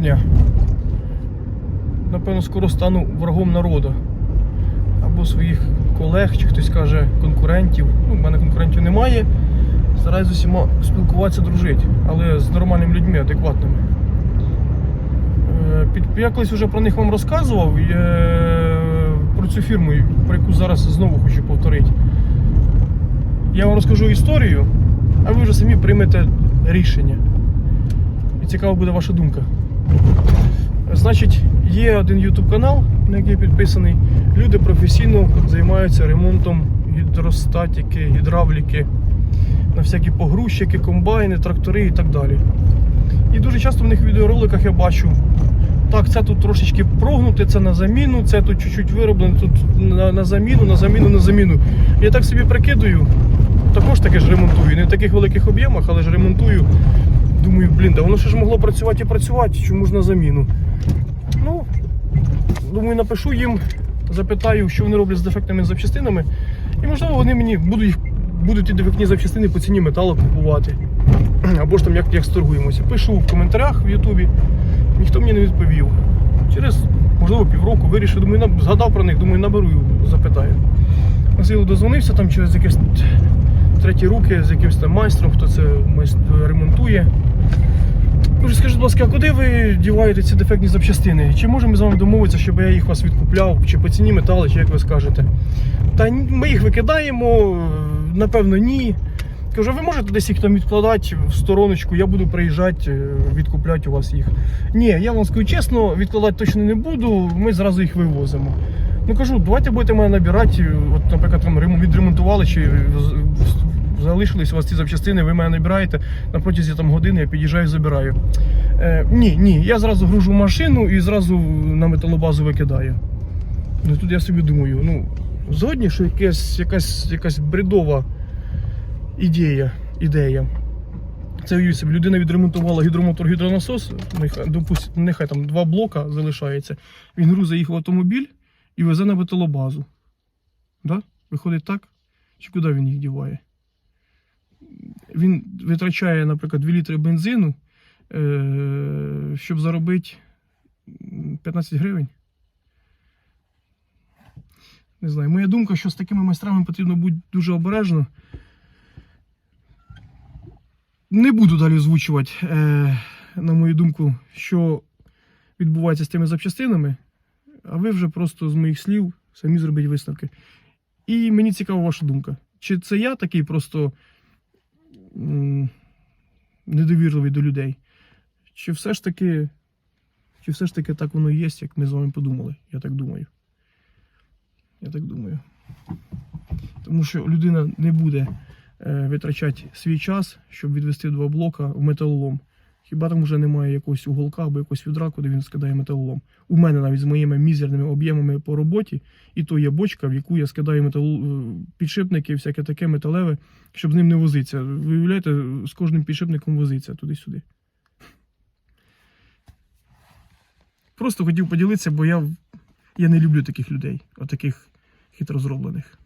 дня. Напевно, скоро стану врагом народу. Або своїх колег, чи хтось каже конкурентів. Ну, в мене конкурентів немає. Стараюсь з усіма спілкуватися, дружити, але з нормальними людьми, адекватними. Е, я колись вже про них вам розказував. е, Про цю фірму, про яку зараз знову хочу повторити. Я вам розкажу історію, а ви вже самі приймете рішення. І цікава буде ваша думка. Значить, є один YouTube канал, на який підписаний. Люди професійно займаються ремонтом гідростатики, гідравліки, на всякі погрузчики, комбайни, трактори і так далі. І дуже часто в них в відеороликах я бачу. Так, це тут трошечки прогнуте, це на заміну, це тут чуть-чуть вироблено, тут на, на заміну, на заміну, на заміну. Я так собі прикидую, також таке ж ремонтую. Не в таких великих об'ємах, але ж ремонтую. Думаю, блін, да воно ще ж могло працювати і працювати, чому ж на заміну. Ну, думаю, напишу їм, запитаю, що вони роблять з дефектними запчастинами. І можливо вони мені будуть, їх- будуть ті дефектні запчастини по ціні металу купувати. Або ж там як, як сторгуємося. Пишу в коментарях в Ютубі, ніхто мені не відповів. Через, можливо, півроку вирішив, думаю, згадав про них, думаю, наберу, запитаю. Насилу дозвонився там через якесь треті руки з якимось там майстром, хто це ремонтує. Кажу, скажіть, будь ласка, а куди ви діваєте ці дефектні запчастини? Чи можемо ми з вами домовитися, щоб я їх вас відкупляв, чи по ціні металу, чи як ви скажете? Та ми їх викидаємо, напевно, ні. Кажу, ви можете десь їх там відкладати в стороночку, я буду приїжджати, е, відкупляти у вас їх. Ні, я вам скажу чесно, відкладати точно не буду, ми зразу їх вивозимо. Ну кажу, давайте будете мене набирати, от, наприклад, там відремонтували чи залишились у вас ці запчастини, ви мене набираєте на протязі там години, я під'їжджаю, забираю. Е, ні, ні, я зразу гружу машину і зразу на металобазу викидаю. Ну тут я собі думаю, ну, згодні, що якась, якась, якась бредова ідея, ідея. Це уявіть собі, людина відремонтувала гідромотор гідронасос, нехай, нехай там два блока залишається. Він грузить їх в автомобіль і везе на металобазу. Да? Виходить так? Чи куди він їх діває? Він витрачає, наприклад, 2 літри бензину, е- щоб заробити 15 гривень. Не знаю. Моя думка, що з такими майстрами потрібно бути дуже обережно. Не буду далі озвучувати, е, на мою думку, що відбувається з тими запчастинами, а ви вже просто з моїх слів самі зробіть висновки. І мені цікава ваша думка. Чи це я такий просто недовірливий до людей? Чи все ж таки, чи все ж таки так воно є, як ми з вами подумали? Я так думаю. Я так думаю. Тому що людина не буде е, витрачати свій час, щоб відвести два блока в металолом. Хіба там вже немає якогось уголка або якогось відра, куди він скидає металолом. У мене навіть з моїми мізерними об'ємами по роботі, і то є бочка, в яку я скидаю метал... е, підшипники, всяке таке металеве, щоб з ним не возитися. Ви уявляєте, з кожним підшипником возиться туди-сюди. Просто хотів поділитися, бо я, я не люблю таких людей, отаких хитро зроблених.